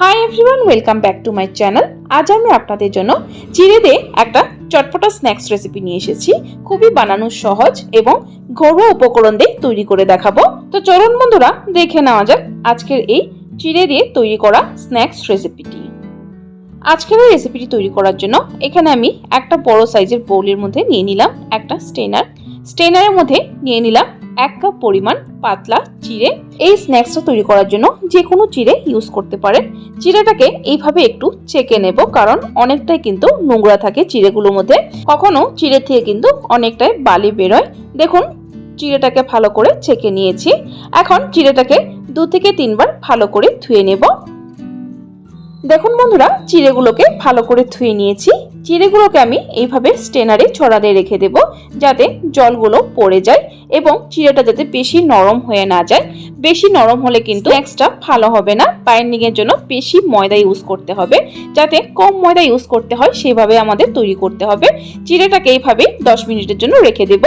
Hi everyone welcome back to my channel আজ আমি আপনাদের জন্য চিড়ে দিয়ে একটা চটপটা স্ন্যাক্স রেসিপি নিয়ে এসেছি। খুবই বানানো সহজ এবং ঘরোয়া উপকরণ দিয়ে তৈরি করে দেখাবো। তো চলুন বন্ধুরা, দেখে নেওয়া যাক আজকের এই চিড়ে দিয়ে তৈরি করা স্ন্যাক্স রেসিপিটি আজকের এই রেসিপিটি তৈরি করার জন্য এখানে আমি একটা বড় সাইজের বোলের মধ্যে নিয়ে নিলাম একটা স্টেনার স্টেনারের মধ্যে নিয়ে নিলাম এক কাপ পরিমাণ পাতলা চিড়ে এই স্ন্যাক্সটা তৈরি করার জন্য যে কোনো চিড়ে ইউজ করতে পারেন। চিড়েটাকে এইভাবে একটু চেকে নেব, কারণ অনেকটাই কিন্তু নোংরা থাকে চিড়েগুলোর মধ্যে। কখনো চিড়ে থেকে কিন্তু অনেকটাই বালি বেরোয়। দেখুন, চিড়েটাকে ভালো করে চেকে নিয়েছি। এখন চিড়েটাকে দু থেকে তিনবার ভালো করে ধুয়ে নেব। দেখুন বন্ধুরা, চিড়েগুলোকে ভালো করে ধুয়ে নিয়েছি। চিড়েগুলোকে আমি এইভাবে স্টেনারে ছড়া দিয়ে রেখে দেব, যাতে জলগুলো পড়ে যায় এবং চিড়েটা যাতে বেশি নরম হয়ে না যায়। বেশি নরম হলে কিন্তু এক্সট্রা ভালো হবে না। বাইন্ডিংয়ের জন্য বেশি ময়দা ইউজ করতে হবে, যাতে কম ময়দা ইউজ করতে হয়, সেভাবে আমাদের তৈরি করতে হবে। চিড়েটাকে এইভাবেই দশ মিনিটের জন্য রেখে দেব।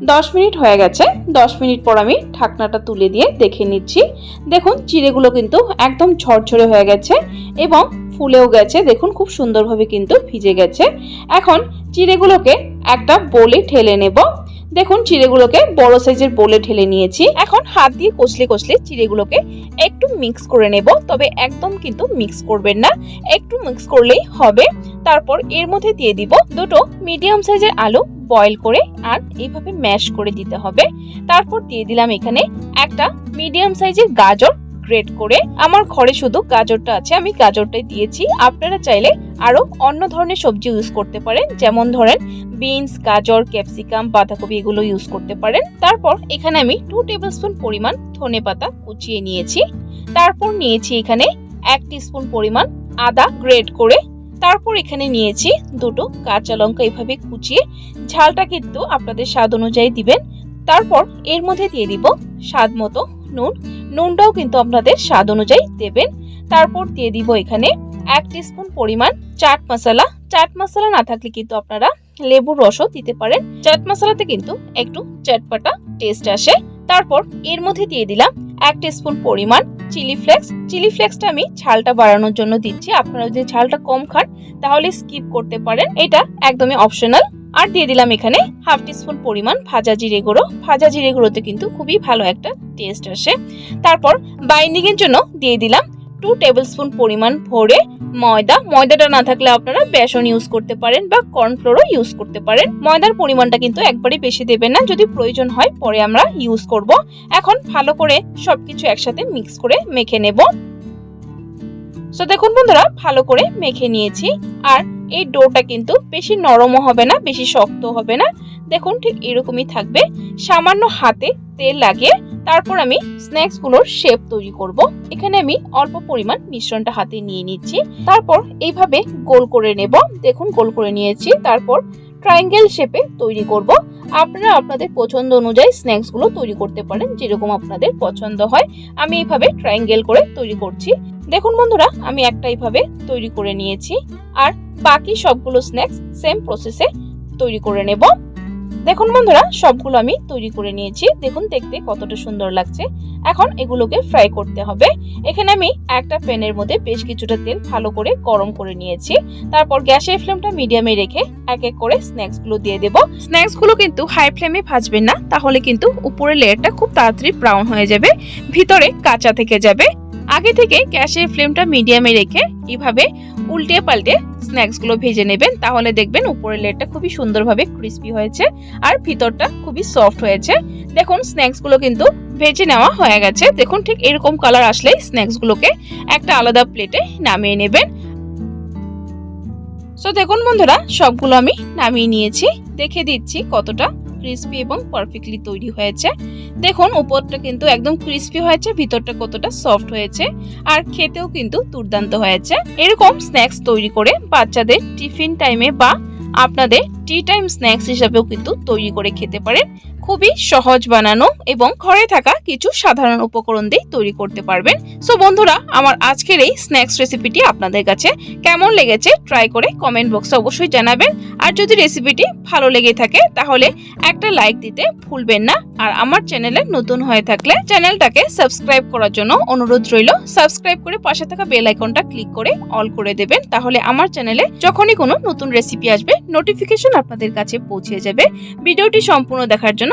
দশ মিনিট হয়ে গেছে। দশ মিনিট পর আমি ঢাকনাটা তুলে দিয়ে দেখে নিচ্ছি। দেখুন, চিড়েগুলো কিন্তু একদম ঝরঝরে হয়ে গেছে এবং ফুলেও গেছে। দেখুন, খুব সুন্দরভাবে কিন্তু ভিজে গেছে। এখন চিড়েগুলোকে একটা বোলে ঠেলে নেব। দেখুন, চিড়েগুলোকে বড় সাইজের বোলে ঠেলে নিয়েছি। এখন হাত দিয়ে কষলে কষলে চিড়েগুলোকে একটু মিক্স করে নেব। তবে একদম কিন্তু মিক্স করবেন না। একটু মিক্স করলেই হবে। তারপর এর মধ্যে দিয়ে দিব দুটো মিডিয়াম সাইজের আলু বয়েল করে আর এইভাবে ম্যাশ করে দিতে হবে। তারপর দিয়ে দিলাম এখানে একটা মিডিয়াম সাইজের গাজর গ্রেট করে। আমার ঘরে শুধু গাজরটা আছে, আমি গাজরটাই দিয়েছি। আপনারা চাইলে আরও অন্য ধরনের সবজি ইউজ করতে পারেন, যেমন ধরেন বিনস গাজর ক্যাপসিকাম বাঁধাকপি এগুলো ইউজ করতে পারেন। তারপর এখানে আমি টু টেবিল স্পুন পরিমাণ ধনে পাতা কুচিয়ে নিয়েছি। তারপর নিয়েছি এখানে এক স্পুন পরিমাণ আদা গ্রেট করে তারপর এখানে নিয়েছি দুটো কাঁচা লঙ্কা এভাবে কুচিয়ে, ঝালটা কিন্তু আপনাদের স্বাদ অনুযায়ী দিবেন। তারপর এর মধ্যে দিয়ে দিব স্বাদ মতো নুন। নুনটাও কিন্তু আপনাদের স্বাদ অনুযায়ী দেবেন। তারপর দিয়ে দিব এখানে এক স্পুন পরিমাণ চাট মশলা। চাট মশলা না থাকলে কিন্তু আপনারা লেবুর রসও দিতে পারেন। চাট মশলাতে কিন্তু একটু চটপাটা টেস্ট আসে। তারপর এর মধ্যে দিয়ে দিলাম এক স্পুন পরিমাণ চিলি ফ্লেক্স চিলি ফ্লেক্সটা আমি ঝালটা বাড়ানোর জন্য দিচ্ছি। আপনারা যদি ঝালটা কম খান, তাহলে স্কিপ করতে পারেন। এটা একদমই অপশনাল আর দিয়ে দিলাম এখানে হাফ টিস্পুন পরিমাণ ভাজা জিরে গুঁড়ো। ভাজা জিরে গুঁড়োতে কিন্তু খুবই ভালো একটা টেস্ট আসে। তারপর বাইন্ডিংয়ের জন্য দিয়ে দিলাম টু টেবিল স্পুন পরিমাণ ভরে ময়দা। ময়দাটা না থাকলে আপনারা বেসন ইউজ করতে পারেন বা কর্নফ্লোরও ইউজ করতে পারেন। ময়দার পরিমাণটা কিন্তু একবারই বেশি দেবেন না। যদি প্রয়োজন হয় পরে আমরা ইউজ করব। এখন ভালো করে সবকিছু একসাথে মিক্স করে মেখে নেব। সো দেখুন বন্ধুরা, ভালো করে মেখে নিয়েছি। আর এই ডোটা কিন্তু বেশি নরমও হবে না, বেশি শক্ত হবে না। দেখুন ঠিক এরকমই থাকবে। সামান্য হাতে তেল লাগিয়ে তারপর আমি স্ন্যাক্সগুলোর শেপ তৈরি করব। এখানে আমি অল্প পরিমাণ মিশ্রণটা হাতে নিয়ে নিচ্ছি। তারপর এইভাবে গোল করে নেব। দেখুন, গোল করে নিয়েছি। তারপর ট্রায়াঙ্গেল শেপে তৈরি করব। আপনারা আপনাদের পছন্দ অনুযায়ী স্ন্যাক্সগুলো তৈরি করতে পারেন, যেরকম আপনাদের পছন্দ হয়। আমি এইভাবে ট্রায়াঙ্গেল করে তৈরি করছি। দেখুন বন্ধুরা, আমি একটা এইভাবে তৈরি করে নিয়েছি। আর বাকি সবগুলো স্ন্যাক্স সেম প্রসেসে তৈরি করে নেব। দেখুন বন্ধুরা, সবগুলো আমি তৈরি করে নিয়েছি। দেখুন, দেখতে কতটা সুন্দর লাগছে। এখন এগুলোকে ফ্রাই করতে হবে। এখানে আমি একটা প্যানের মধ্যে বেশ কিছুটা তেল ভালো করে গরম করে নিয়েছি। তারপর গ্যাসের ফ্লেমটা মিডিয়ামে রেখে এক এক করে স্ন্যাক্সগুলো দিয়ে দেব। স্ন্যাক্সগুলো কিন্তু হাই ফ্লেমে ভাজবেন না, তাহলে কিন্তু উপরের লেয়ারটা খুব তাড়াতাড়ি ব্রাউন হয়ে যাবে, ভিতরে কাঁচা থেকে যাবে। আগে থেকে গ্যাসের ফ্লেমটা মিডিয়ামে রেখে এইভাবে উল্টে পাল্টে স্ন্যাক্সগুলো ভেজে নেবেন, তাহলে দেখবেন উপরের লেয়ারটা খুবই সুন্দরভাবে ক্রিস্পি হয়েছে আর ভিতরটা খুবই সফট হয়েছে। দেখুন, স্ন্যাক্সগুলো কিন্তু ভেজে নেওয়া হয়ে গেছে। দেখুন, ঠিক এরকম কালার আসলেই স্ন্যাক্সগুলোকে একটা আলাদা প্লেটে নামিয়ে নেবেন। সো দেখুন বন্ধুরা, সবগুলো আমি নামিয়ে নিয়েছি। দেখে দিচ্ছি কতটা ক্রিস্পি এবং পারফেক্টলি তৈরি হয়েছে। দেখুন, উপরটা কিন্তু একদম ক্রিস্পি হয়েছে, ভিতরটা কতটা সফট হয়েছে, আর খেতেও কিন্তু দুর্দান্ত হয়েছে। এরকম স্ন্যাক্স তৈরি করে বাচ্চাদের টিফিন টাইমে বা আপনাদের টি টাইম স্ন্যাক্স হিসাবেও কিন্তু তৈরি করে খেতে পারেন। খুবই সহজ বানানো এবং ঘরে থাকা কিছু সাধারণ উপকরণ দিয়ে তৈরি করতে পারবেন। সো বন্ধুরা, আমার আজকের এই স্ন্যাক্স রেসিপিটি আপনাদের কাছে কেমন লেগেছে ট্রাই করে কমেন্ট বক্সে অবশ্যই জানাবেন। আর যদি রেসিপিটি ভালো লেগে থাকে, তাহলে একটা লাইক দিতে ভুলবেন না। আর আমার চ্যানেলে নতুন হয়ে থাকলে চ্যানেলটাকে সাবস্ক্রাইব করার জন্য অনুরোধ রইল। সাবস্ক্রাইব করে পাশে থাকা বেল আইকনটা ক্লিক করে অল করে দেবেন। তাহলে আমার চ্যানেলে যখনই কোনো নতুন রেসিপি আসবে নোটিফিকেশন আপনাদের কাছে পৌঁছে যাবে। ভিডিওটি সম্পূর্ণ দেখার জন্য